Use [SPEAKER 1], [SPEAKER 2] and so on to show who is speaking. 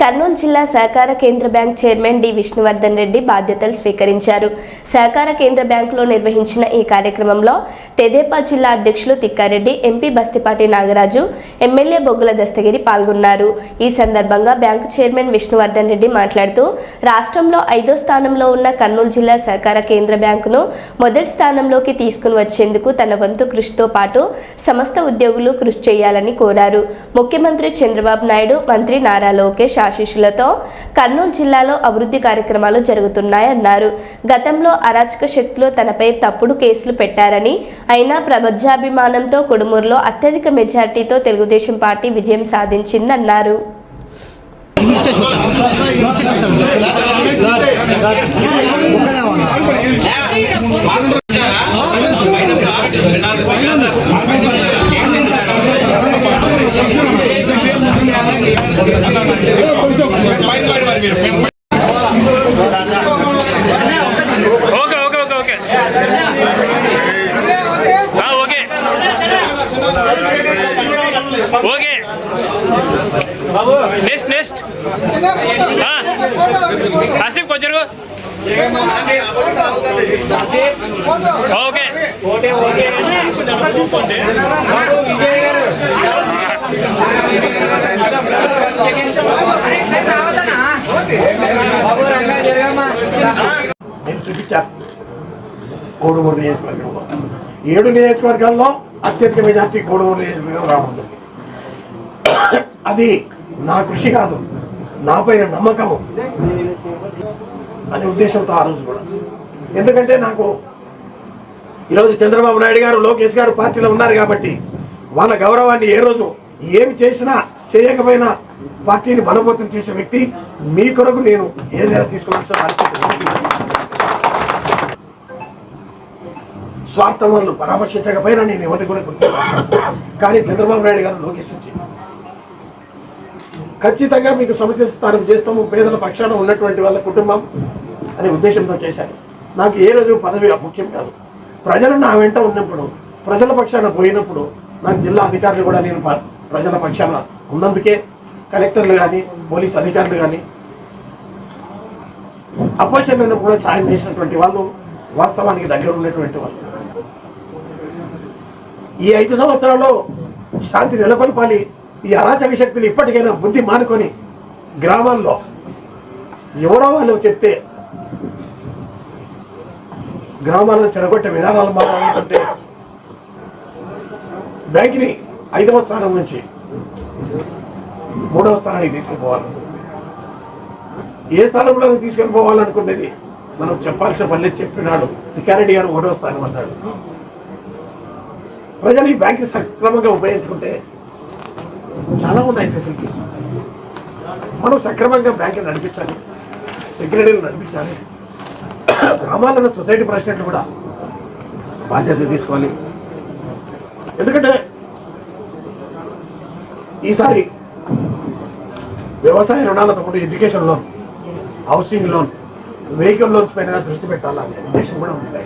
[SPEAKER 1] కర్నూలు జిల్లా సహకార కేంద్ర bank chairman D Vishnuvardhan Reddy బాధ్యతలు స్వీకరించారు. సహకార కేంద్ర బ్యాంకులో నిర్వహించిన ఈ కార్యక్రమంలో తెదేపా జిల్లా అధ్యక్షులు తిక్కారెడ్డి ఎంపీ బస్తిపాటి నాగరాజు ఎమ్మెల్యే బొగ్గుల దస్తగిరి పాల్గొన్నారు. ఈ సందర్భంగా బ్యాంకు చైర్మన్ విష్ణువర్ధన్ రెడ్డి మాట్లాడుతూ రాష్ట్రంలో ఐదో స్థానంలో ఉన్న కర్నూలు జిల్లా సహకార కేంద్ర బ్యాంకును మొదటి స్థానంలోకి తీసుకుని వచ్చేందుకు తన వంతు కృషితో పాటు సమస్త ఉద్యోగులు కృషి చేయాలని కోరారు. ముఖ్యమంత్రి చంద్రబాబు నాయుడు మంత్రి నారా లోకేష్ ఆశీస్సులతో కర్నూలు జిల్లాలో అభివృద్ధి కార్యక్రమాలు జరుగుతున్నాయన్నారు. గతంలో అరాచక శక్తులు తనపై తప్పుడు కేసులు పెట్టారని అయినా ప్రపంచాభిమానంతో కొడుమూరులో అత్యధిక మెజార్టీతో తెలుగుదేశం పార్టీ విజయం సాధించిందన్నారు.
[SPEAKER 2] Okay okay okay okay okay okay next next Asif కొంచెం ఓకే
[SPEAKER 3] ఓకే చూపించారు. కోడుమూరు నియోజకవర్గంలో. ఏడు నియోజకవర్గాల్లో అత్యధిక మెజార్టీ కోడుమూరు నియోజకవర్గం రావడం అది నా కృషి కాదు నా పైన నమ్మకము అనే ఉద్దేశంతో ఆ రోజు కూడా. ఎందుకంటే నాకు ఈరోజు చంద్రబాబు నాయుడు గారు లోకేష్ గారు పార్టీలో ఉన్నారు కాబట్టి వాళ్ళ గౌరవాన్ని ఏ రోజు ఏమి చేసినా చేయకపోయినా పార్టీని బలపోతం చేసే వ్యక్తి మీ కొరకు నేను ఏదైనా తీసుకోవాల్సిన పరిస్థితి స్వార్థం వాళ్ళు పరామర్శించకపోయినా నేను ఎవరిని కూడా గుర్తు కానీ చంద్రబాబు నాయుడు గారు లోకేష్ ఖచ్చితంగా మీకు సముచిత స్థానం చేస్తాము పేదల పక్షాన ఉన్నటువంటి వాళ్ళ కుటుంబం అనే ఉద్దేశంతో చేశారు. నాకు ఏ రోజు పదవి ముఖ్యం కాదు. ప్రజలు నా వెంట ఉన్నప్పుడు ప్రజల పక్షాన పోయినప్పుడు నాకు జిల్లా అధికారులు కూడా నేను ప్రజల పక్షాన ఉన్నందుకే కలెక్టర్లు కానీ పోలీస్ అధికారులు కానీ అపోజిషన్ కూడా సాయం చేసినటువంటి వాళ్ళు వాస్తవానికి దగ్గర ఉన్నటువంటి వాళ్ళు. ఈ ఐదు సంవత్సరాల్లో శాంతి నెలకొల్పాలి. ఈ అరాచక శక్తులు ఇప్పటికైనా బుద్ధి మానుకొని గ్రామాల్లో ఎవరో వాళ్ళు చెప్తే గ్రామాలను చెడగొట్టే విధానాలు మాట్లాడుతుంటే బ్యాంక్ని ఐదవ స్థానం నుంచి మూడవ స్థానానికి తీసుకుపోవాలి. ఏ స్థానంలో తీసుకెళ్ళిపోవాలనుకునేది మనం చెప్పాల్సిన పల్లె చెప్పినాడు. తిక్కారెడ్డి గారు మూడవ స్థానం అన్నాడు. ప్రజలు ఈ బ్యాంక్ సక్రమంగా ఉపయోగించుకుంటే చాలా ఉన్నాయి ఫెసిలిటీస్ మనం సక్రమంగా బ్యాంక్ నడిపించాలి సెక్రటరీలు నడిపించాలి గ్రామాలలో సొసైటీ ప్రెసిడెంట్లు కూడా బాధ్యత తీసుకోవాలి. ఎందుకంటే ఈసారి వ్యవసాయ రుణాలతో పాటు education loan housing loan vehicle loans పైన దృష్టి పెట్టాలనే ఉద్దేశం కూడా ఉంది.